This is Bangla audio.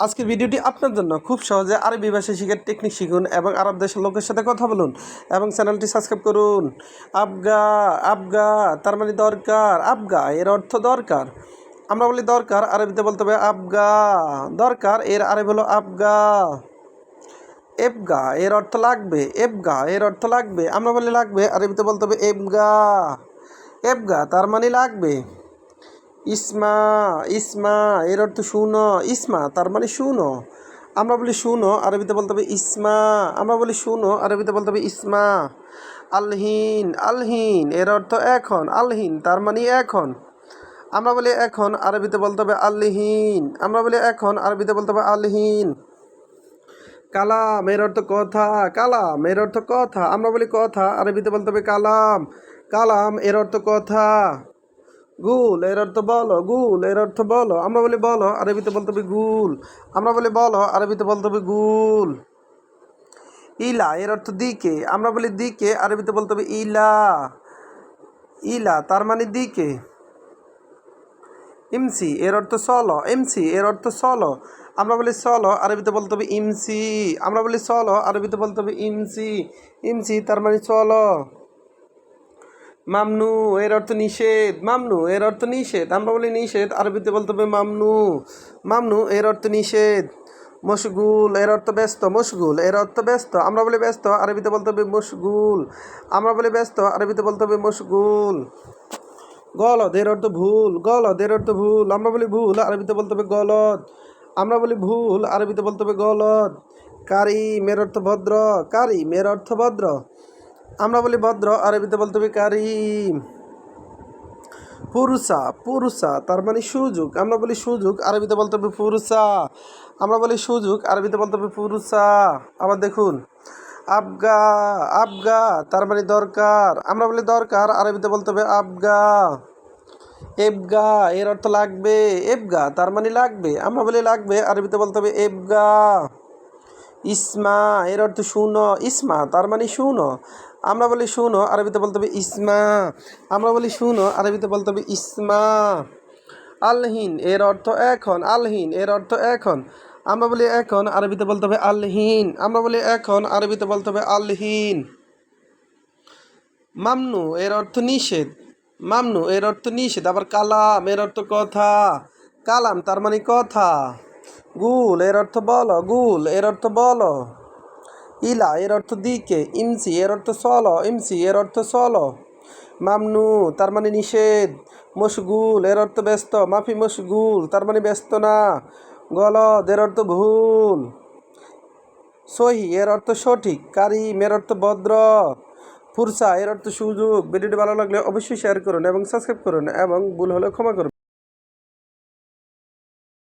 আজকের ভিডিওটি আপনার জন্য। খুব সহজে আরবি ভাষা শিখার টেকনিক শিখুন এবং আরব দেশের লোকের সাথে কথা বলুন এবং চ্যানেলটি সাবস্ক্রাইব করুন। আবগা আবগা, তার মানে দরকার, আবগা, এর অর্থ দরকার। আমরা বলি দরকার, আরবিতে বলতে হবে আবগা। দরকার, এর আরবি হলো আবগা। এবগা, এর অর্থ লাগবে, এবগা, এর অর্থ লাগবে। আমরা বলি লাগবে, আরবিতে বলতে হবে এবগা। এবগা, তার মানে লাগবে। ইসমা ইসমা, এর অর্থ শুনো। ইসমা, তার মানে শুনো। আমরা বলি শুনো, আরবিতে বলতে হবে ইসমা। আমরা বলি শুনো, আরবিতে বলতে হবে ইসমা। আলহিন আলহিন, এর অর্থ এখন। আলহিন, তার মানে এখন। আমরা বলি এখন, আরবিতে বলতে হবে আলহিন। আমরা বলি এখন, আরবিতে বলতে হবে আলহিন। কালাম, এর অর্থ কথা। কালাম, এর অর্থ কথা। আমরা বলি কথা, আরবিতে বলতে হবে কালাম। কালাম, এর অর্থ কথা। গুল, এর অর্থ বলো, গুল, এর অর্থ বলো। আমরা বলি বলো, আরবিতে বলতে হবে গুল। আমরা বলি বলো, আরবিতে বলতে হবে গুল। ইলা, এর অর্থ দিকে। আমরা বলি দিকে, আরবিতে বলতে হবে ইলা। ইলা, তার মানে দিকে। ইমসি, এর অর্থ সলো। এমসি এর অর্থ সলো। আমরা বলি সলো, আরবিতে বলতে হবে ইমসি। আমরা বলি সলো, আরবিতে বলতে হবে ইমসি। ইমসি, তার মানে চলো মামনু, এর অর্থ নিষেধ। মামনু, এর অর্থ নিষেধ। আমরা বলি নিষেধ, আরবিতে বলতে হবে মামনু। মামনু, এর অর্থ নিষেধ। মশগুল, এর অর্থ ব্যস্ত। মশগুল, এর অর্থ ব্যস্ত। আমরা বলি ব্যস্ত, আরবিতে বলতে হবে মশগুল। আমরা বলি ব্যস্ত, আরবিতে বলতে হবে মশগুল। গলদ, এর অর্থ ভুল। গলদ, এর অর্থ ভুল। আমরা বলি ভুল, আরবিতে বলতে হবে গলদ। আমরা বলি ভুল, আরবিতে বলতে হবে গলদ। কারি এর অর্থ ভদ্র। কারি এর অর্থ ভদ্র। আমরা বলি ভদ্র, আরবিতে বলতে হবে কারিম। পুরুষা পুরুষা, তার মানে সুযোগ। আমরা বলি সুযোগ, আরবিতে বলতে হবে পুরুষা। আমরা বলি সুযোগ, আরবিতে বলতে হবে পুরুষা। আবার দেখুন, আবগা আবগা, তার মানে দরকার। আমরা বলি দরকার, আরবিতে বলতে হবে আবগা। এবগা, এর অর্থ লাগবে। এবগা, তার মানে লাগবে। আমরা বলি লাগবে, আরবিতে বলতে হবে এবগা। ইসমা, এর অর্থ শুনো। ইসমা, তার মানে শুনো। আমরা বলি শুনো, আরবিতে বলতে হবে ইসমা। আমরা বলি শুনো, আরবিতে বলতে হবে ইসমা। আলহিন, এর অর্থ এখন। আলহিন, এর অর্থ এখন। আমরা বলি এখন, আরবিতে বলতে হবে আলহিন। আমরা বলি এখন, আরবিতে বলতে হবে আলহিন। মামনু, এর অর্থ নিষেধ। মামনু, এর অর্থ নিষেধ। আবার কালাম, এর অর্থ কথা। কালাম, তার মানে কথা। গুল এর অর্থ বলো গুল এর অর্থ বলো ইলা এর অর্থ দিকে ইমসি এর অর্থ সলো ইমসি এর অর্থ সলো মামনু তার মানে নিষেধ মশগুল এর অর্থ ব্যস্ত মাফি মশগুল তার মানে ব্যস্ত না গলদ এর অর্থ ভুল সহি এর অর্থ সঠিক কারিম এর অর্থ ভদ্র ফুরসা এর অর্থ সুযোগ ভিডিওটি ভালো লাগলে অবশ্যই শেয়ার করুন এবং সাবস্ক্রাইব করুন এবং ভুল হলে ক্ষমা করুন